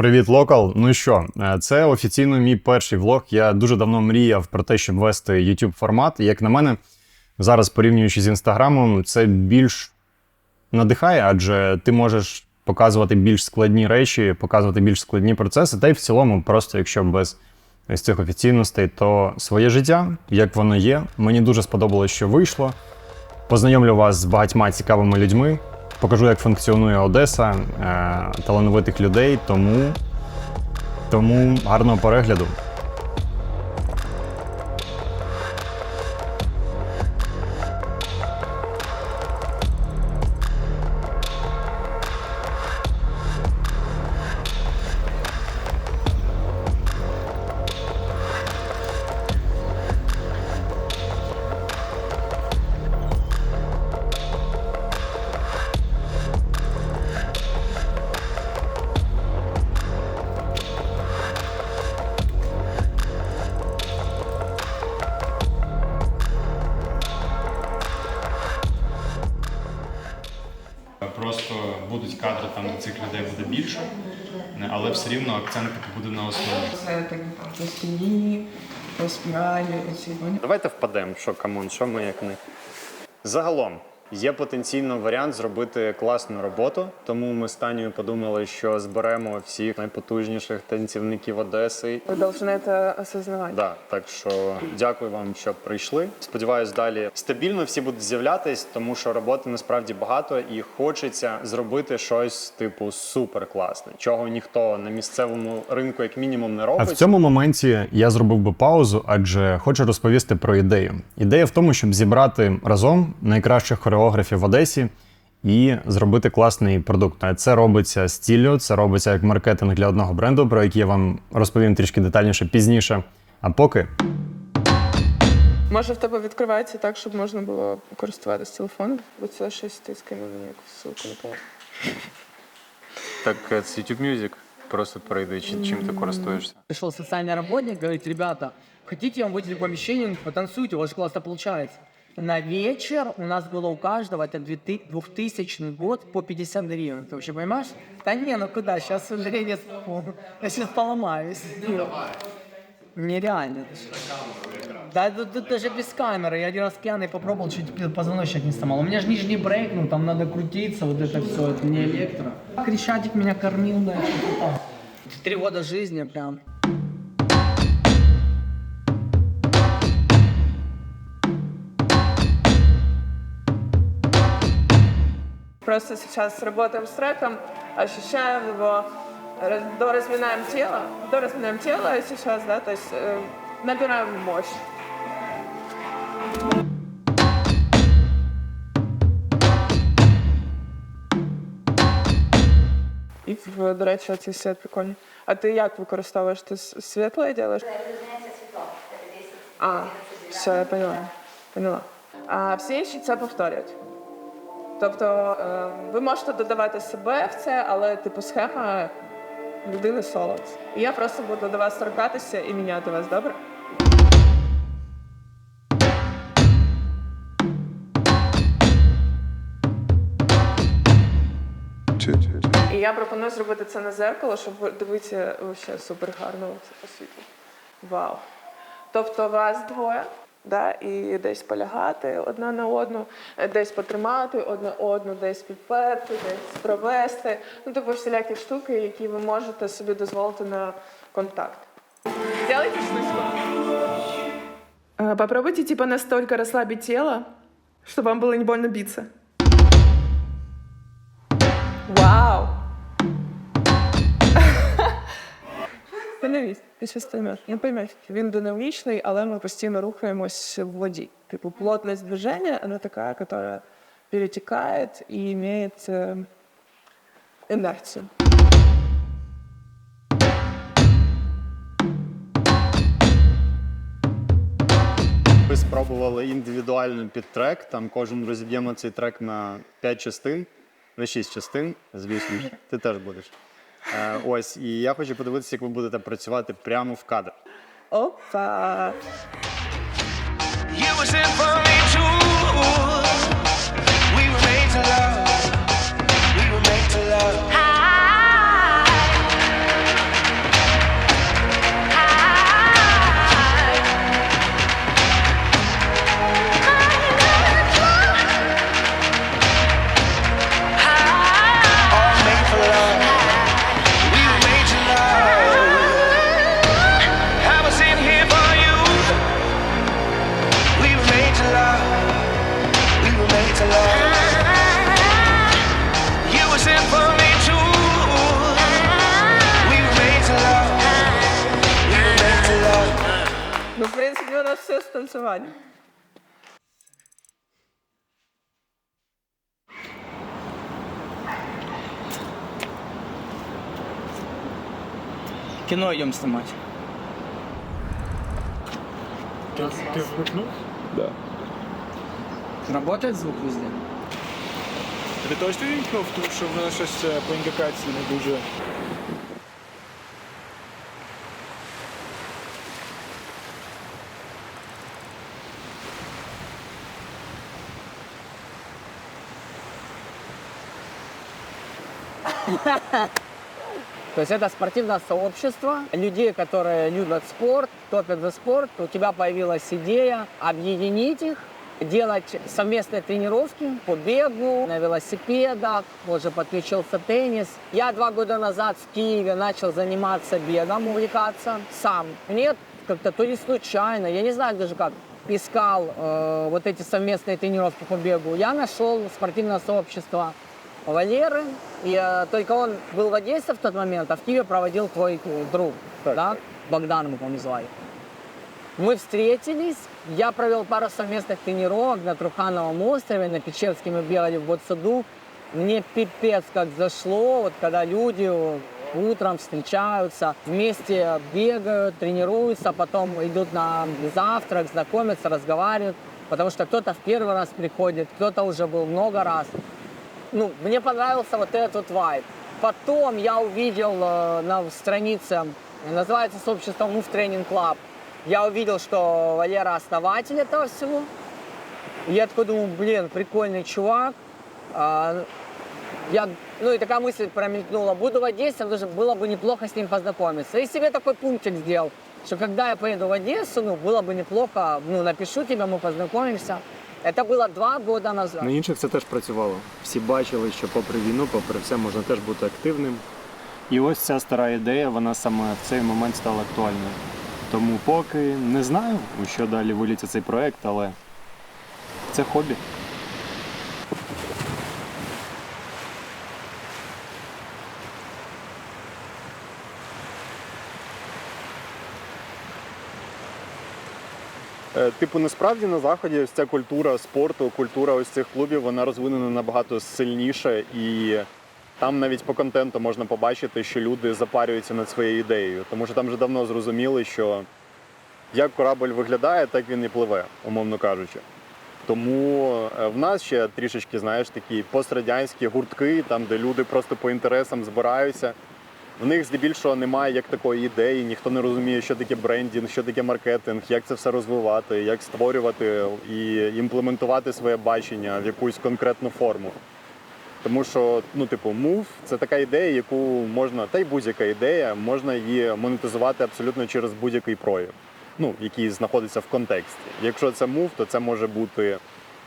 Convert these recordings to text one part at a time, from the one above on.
Привіт, локал. Ну що, е, це офіційно мій перший влог. Я дуже давно мріяв про те, щоб вести YouTube формат. І, Як на мене, зараз порівнюючи з інстаграмом, це більш надихає, адже ти можеш показувати більш складні речі, показувати більш складні процеси. Та й в цілому, просто якщо без ось цих офіційностей, то своє життя, як воно є. Мені дуже сподобалось, що вийшло. Познайомлю вас з багатьма цікавими людьми. Покажу, як функціонує Одеса, е, талановитих людей. Тому, тому гарного перегляду. Просто будуть кадри, там де цих людей буде більше, але все рівно акцент буде на основі. Це так по спині, по спіралі. Давайте впадемо, що камон, що ми як не. Загалом є потенційно варіант зробити класну роботу, тому ми з Танією подумали, що зберемо всіх найпотужніших танцівників Одеси. Ви повинні це осознавати. Да, так що дякую вам, що прийшли. Сподіваюсь, далі стабільно всі будуть з'являтись, тому що роботи насправді багато і хочеться зробити щось типу супер класне, чого ніхто на місцевому ринку, як мінімум, не робить. А в цьому моменті я зробив би паузу, адже хочу розповісти про ідею. Ідея в тому, щоб зібрати разом найкращих хореографів в Одесі. І зробити класний продукт. Це робиться з ціллю, це робиться як маркетинг для одного бренду, про який я вам розповім трішки детальніше пізніше. А поки Може в тебе відкривається так, щоб можна було користуватися телефоном, бо це щось ти скинув мені якусь ссылку, не пам'ятаю. так е, це YouTube Music. Просто перейди, чи- чим ти користуєшся. Пришел социальный работник, говорит, ребята, хотите, я вам выделю помещение, потанцуйте, у вас классно получается. На вечер у нас было у каждого, это 2000 год, по 50 гривен. Ты вообще понимаешь? Да не, ну куда, сейчас, к сожалению, я сейчас поломаюсь. Нереально. Да тут, тут даже без камеры. Я один раз пьяный попробовал, чуть позвоночник не сломал. У меня же нижний брейк, ну там надо крутиться, вот это все, это не электро. Крещатик меня кормил, да. Три года жизни прям. Просто сейчас работаем с треком, ощущаем его, доразминаем тело, доразминаем тело сейчас, да, то есть э, набираем мощь. І, до речі, цей світ прикольний. А ти як використовуєш? Ти світле робиш? А, все, я поняла. Поняла. А всі інші це повторюють. Тобто е, ви можете додавати себе в це, але типу схема людини соло. І я просто буду до вас торкатися і міняти вас, добре? І я пропоную зробити це на зеркало, щоб ви- дивитися вообще супер гарно освітло. Вау. Тобто вас двоє, да, і десь полягати одна на одну, е, десь потримати одна одну, десь підперти, десь провести. Ну, типу всілякі штуки, які ви можете собі дозволити на контакт. Сделайте слышно. Э, Попробуйте типа настолько расслабить тело, чтобы вам было не больно биться. Вау! Становись, ти щось поймеш. Він динамічний, але ми постійно рухаємось в воді. Типу, плотність движения, она такая, которая перетекает и имеет э, инерцию. Ми спробували індивідуально під трек. Там кожен розіб'ємо цей трек на 5 частин, на 6 частин, звісно. Ти теж будеш. Е, ось, і я хочу подивитися, як ви будете працювати прямо в кадр. Опа! You were sent for me too. Кино идем снимать. Ти вмикнув? Работает звук везде? Ти точно вімкнув, тому що в мене щось е, по індикації не дуже. То есть это спортивное сообщество людей, которые любят спорт, топят за спорт. У тебя появилась идея объединить их, делать совместные тренировки по бегу, на велосипедах, уже подключился теннис. Я два года назад в Киеве начал заниматься бегом, увлекаться сам. Мне как-то то ли случайно, я не знаю даже как, искал э, вот эти совместные тренировки по бегу. Я нашел спортивное сообщество Валеры, и э, только он был в Одессе в тот момент, а в Киеве проводил твой э, друг, да? Богдан мы, по-моему, звали. Мы встретились, я провел пару совместных тренировок на Трухановом острове, на Печерске мы бегали в Ботсаду. Мне пипец как зашло, вот когда люди утром встречаются, вместе бегают, тренируются, потом идут на завтрак, знакомятся, разговаривают, потому что кто-то в первый раз приходит, кто-то уже был много раз ну, мне понравился вот этот вот вайб. Потом я увидел э, на странице, называется сообщество Move Training Club, я увидел, что Валера основатель этого всего. Я такой думаю, блин, прикольный чувак. А, я, ну и такая мысль промелькнула, буду в Одессе, потому что было бы неплохо с ним познакомиться. И себе такой пунктик сделал, что когда я поеду в Одессу, ну, было бы неплохо, ну, напишу тебе, мы познакомимся. Это було два роки назад. На інших це теж працювало. Всі бачили, що попри війну, попри все, можна теж бути активним. І ось ця стара ідея, вона саме в цей момент стала актуальною. Тому поки не знаю, у що далі виліться цей проект, але це хобі. Типу, насправді на заході ось ця культура спорту, культура ось цих клубів, вона розвинена набагато сильніше, і там навіть по контенту можна побачити, що люди запарюються над своєю ідеєю. Тому що там вже давно зрозуміли, що як корабль виглядає, так він і пливе, умовно кажучи. Тому е, в нас ще трішечки, знаєш, такі пострадянські гуртки, там, де люди просто по інтересам збираються. В них здебільшого немає як такої ідеї, ніхто не розуміє, що таке брендінг, що таке маркетинг, як це все розвивати, як створювати і імплементувати своє бачення в якусь конкретну форму. Тому що, ну, типу, мув це така ідея, яку можна, та й будь-яка ідея, можна її монетизувати абсолютно через будь-який прояв, ну, який знаходиться в контексті. Якщо це мув, то це може бути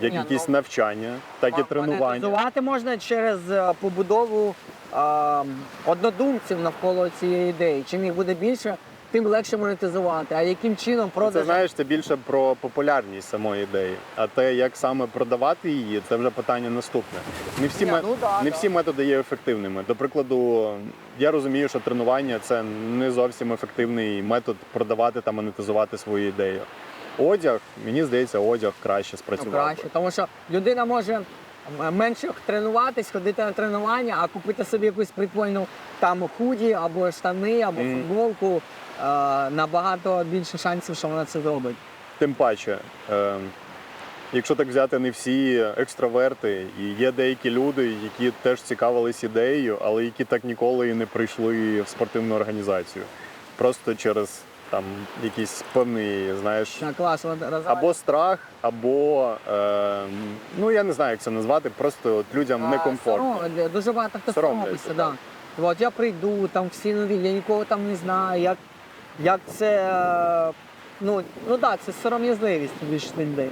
як Ні, якісь ну, навчання, так і тренування. Монетизувати можна через е, побудову е, однодумців навколо цієї ідеї. Чим їх буде більше, тим легше монетизувати. А яким чином Це продаж? знаєш, це більше про популярність самої ідеї. А те, як саме продавати її, це вже питання наступне. Не всі, Ні, ме- ну да, не да. всі методи є ефективними. До прикладу, я розумію, що тренування це не зовсім ефективний метод продавати та монетизувати свою ідею. Одяг, мені здається, одяг краще спрацював. краще, тому що людина може менше тренуватись, ходити на тренування, а купити собі якусь прикольну там худі або штани, або Мгм. футболку. е, набагато більше шансів, що вона це зробить. Тим паче, е, якщо так взяти, не всі екстраверти, і є деякі люди, які теж цікавились ідеєю, але які так ніколи і не прийшли в спортивну організацію. Просто через там якийсь певний, знаєш, Так, клас, або страх, або е, ну я не знаю, як це назвати, просто от людям А, некомфортно. сором- Дуже багато хто Соромляться, соромиться, да. От я прийду, там всі нові, я нікого там не знаю, як, як це. е, Ну, ну так, да, це сором'язливість більш людей.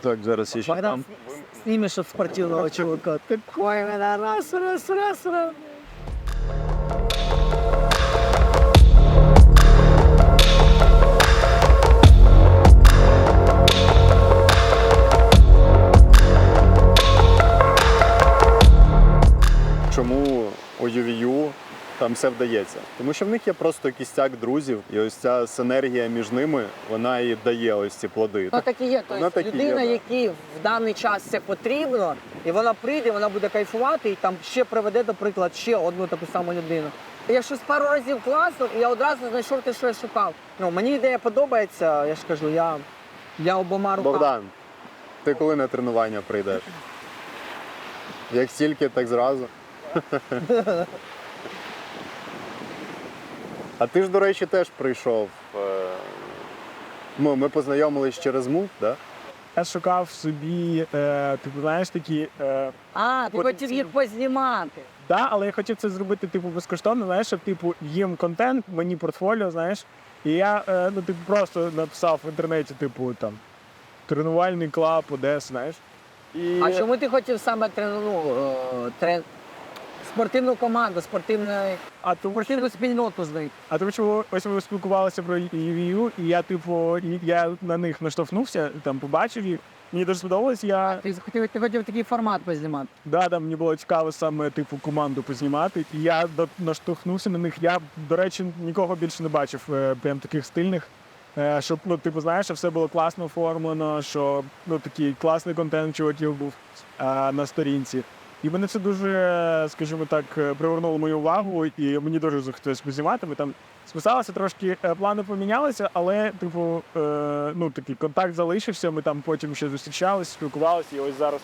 Так, зараз я ще Богдан, с- снимешь от спортивного чувака. Такой, бля, раз, раз, раз, раз. Там все вдається. Тому що в них є просто кістяк друзів, і ось ця синергія між ними, вона і дає ось ці плоди. Ну так і є. Тобто так і є, людина, да. якій в даний час це потрібно, і вона прийде, вона буде кайфувати і там ще приведе, до прикладу, ще одну таку саму людину. Я щось пару разів класно, і я одразу знайшов те, що я шукав. Ну, мені ідея подобається, я ж кажу, я, я обома руками. Богдан, ти коли на тренування прийдеш? Як тільки, так зразу. А ти ж, до речі, теж прийшов. е, Ми, ми познайомились через мув, да? Я шукав собі, е, типу, знаєш, такі. Е, А, ти От хотів їх познімати. да, але я хотів це зробити, типу, безкоштовно, знаєш, щоб типу їм контент, мені портфоліо, знаєш. І я е, ну, типу, просто написав в інтернеті, типу, там, тренувальний клаб, Одес, знаєш. І... А чому ти хотів саме трену, ну, е, трен... спортивну команду, спортивну, а тому, спортивну спільноту знайти? А тому що ось ми спілкувалися про EVU, і я, типу, я на них наштовхнувся, там побачив їх. Мені дуже сподобалось. Я Ти хотів, ти хотів такий формат познімати. да, да, мені було цікаво саме типу команду познімати. І я до- наштовхнувся на них. Я, до речі, нікого більше не бачив е, прям таких стильних. Е, Щоб, ну, типу, знаєш, все було класно оформлено, що ну, такий класний контент чуваків був е, на сторінці. І мене це дуже, скажімо так, е, привернуло мою увагу, і мені дуже захотілося познімати. Ми там списалися, трошки е, плани помінялися, але, типу, е, ну, такий контакт залишився. Ми там потім ще зустрічалися, спілкувалися, і ось зараз.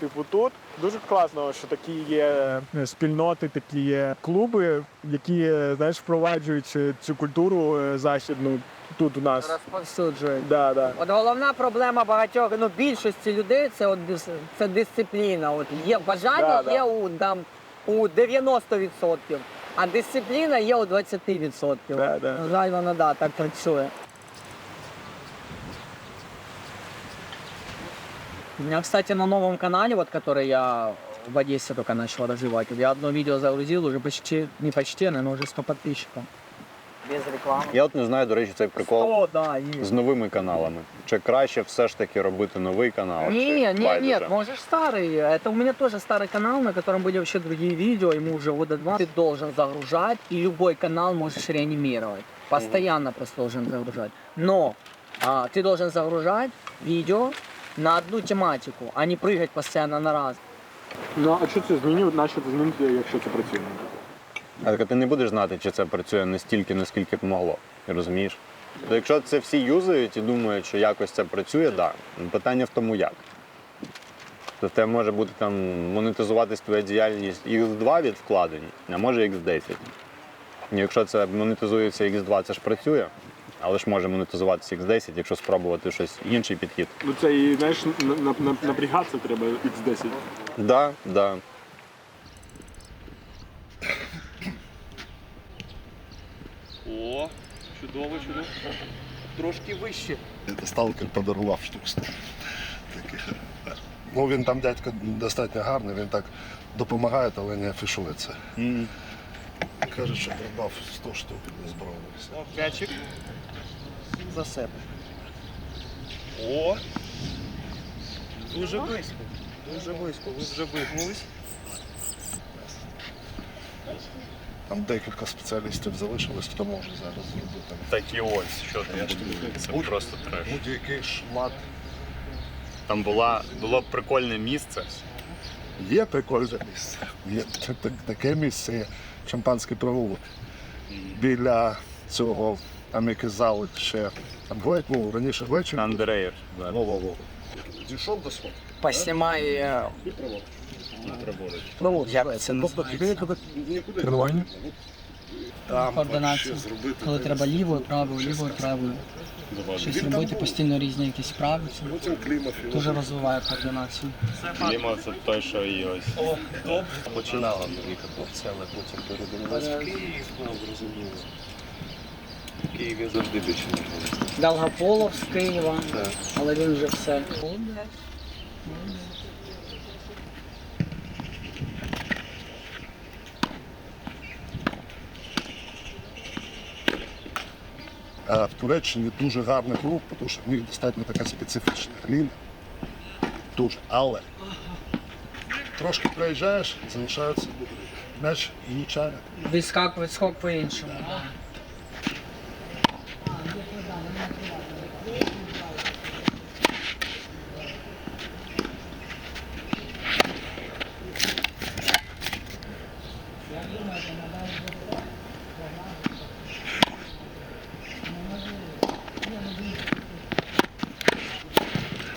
Типу, тут дуже класно, що такі є е, спільноти, такі є клуби, які е, знаєш, впроваджують е, цю культуру західну тут у нас. Розповсюджують. Да, да. От головна проблема багатьох, ну більшості людей це от це дисципліна. От є бажання Да, да. є у там у 90%, а дисципліна є у 20%. Да, да. Жаль, вона да, так працює. У меня, кстати, на новом канале, вот который я в Одессе только начал развивать, я одно видео загрузил, уже почти, не почти, наверное, уже 100 подписчиков. Без рекламы. Я от не знаю, до речі, цей прикол О, да, есть. з новими каналами. Чи краще все ж таки робити новий канал? чи Не, не, байдуже? нет, можешь старый. Это у меня тоже старый канал, на котором были вообще другие видео, ему уже года два. Ты должен загружать, и любой канал можешь реанимировать. Постоянно просто должен загружать. Но а, ты должен загружать видео на одну тематику, а не прыгать постоянно на раз. Ну а що це змінює, на це змінити, якщо це працює? А так ти не будеш знати, чи це працює настільки, наскільки б могло. Розумієш? То якщо це всі юзають і думають, що якось це працює, так. Да. Питання в тому, як. То в тебе може бути там монетизуватись твоя діяльність X2 від вкладень, а може X10. І якщо це монетизується X2, це ж працює, але ж може монетизуватися X10, якщо спробувати щось інший підхід. Ну це і знаєш, напрягатися треба X10. Так, да, так. Да. О, чудово, чудово. Трошки вище. Це сталкер подарував штук 100. Ну він там дядько достатньо гарний, він так допомагає, але не афішує це. Каже, що придбав 100 штук збройних. М'ячик. За себе. О. Дуже близько. Дуже близько. Ви вже вигнулись. Там декілька спеціалістів залишилось, хто може зараз зробити. Так і ось, що там буде. Це Будь- просто треш. Будь-який шмат. Там була, було б прикольне місце. Є прикольне місце. Є таке місце, є шампанський провулок. Біля цього амікізали ще там геть, ну, раніше ввечері. Андреєр. Во-во-во. Дійшов до свого. Э, Ну, як це Тренування? Там Координація. Коли треба лівою, правою, лівою, правою. Щось робити, постійно різні якісь справи. Це Потім клімат. дуже розвиває координацію. Кліма це той, що і ось. Починала в це, але потім передумалася. Київ, ну, зрозуміло. В Києві завжди більше не було. Долгополов з Києва, але він вже все. В Туреччині дуже гарний клуб, тому що в них достатньо така специфічна гліна. Дуже. Але трошки проїжджаєш, залишаються м'яч влучає. Відскак, вискок по-іншому.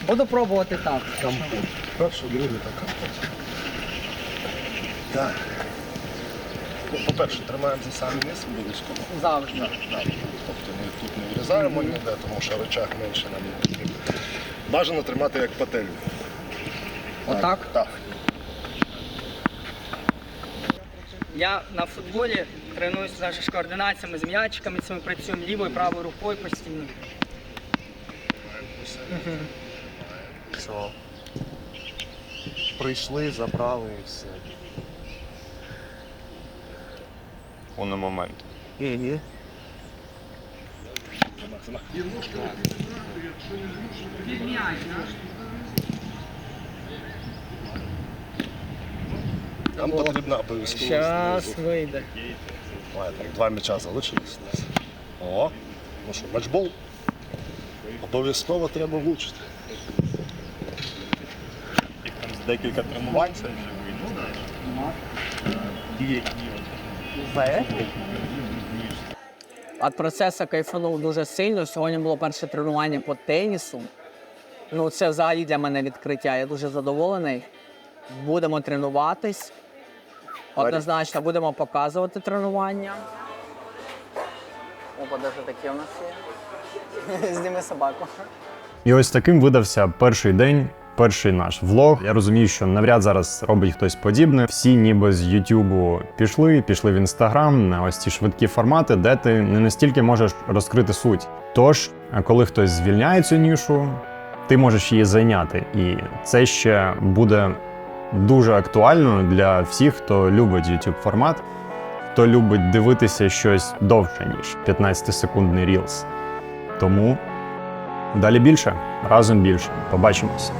Буду пробувати так. Там перша, друга така. Так. Ну, По-перше, тримаємо за саме низ обов'язково. Завжди. Так, так. Тобто ми тут не врізаємо ніде, тому що речах менше нам не потрібно. Бажано тримати як пательню. Отак? Так. Я на футболі тренуюся з координаціями, з м'ячиками, цими працюємо лівою, правою рукою постійно. Все. Прийшли, забрали і все. на момент. Угу. Нам потрібно обов'язково. Зараз знизу. вийде. Давай, так, Два м'яча залишились. О, ну що, матчбол. Обов'язково треба влучити. Декілька тренувань це вже Від процесу кайфанув дуже сильно. Сьогодні було перше тренування по тенісу. Ну, це взагалі для мене відкриття. Я дуже задоволений. Будемо тренуватись. Однозначно будемо показувати тренування. Опа, даже такі у нас є. Зніми собаку. І ось таким видався перший день, перший наш влог. Я розумію, що навряд зараз робить хтось подібне. Всі ніби з Ютубу пішли, пішли в інстаграм на ось ці швидкі формати, де ти не настільки можеш розкрити суть. Тож, коли хтось звільняє цю нішу, ти можеш її зайняти. І це ще буде дуже актуально для всіх, хто любить YouTube формат, хто любить дивитися щось довше, ніж 15-секундний Reels. Тому Далі більше, разом більше. Побачимось.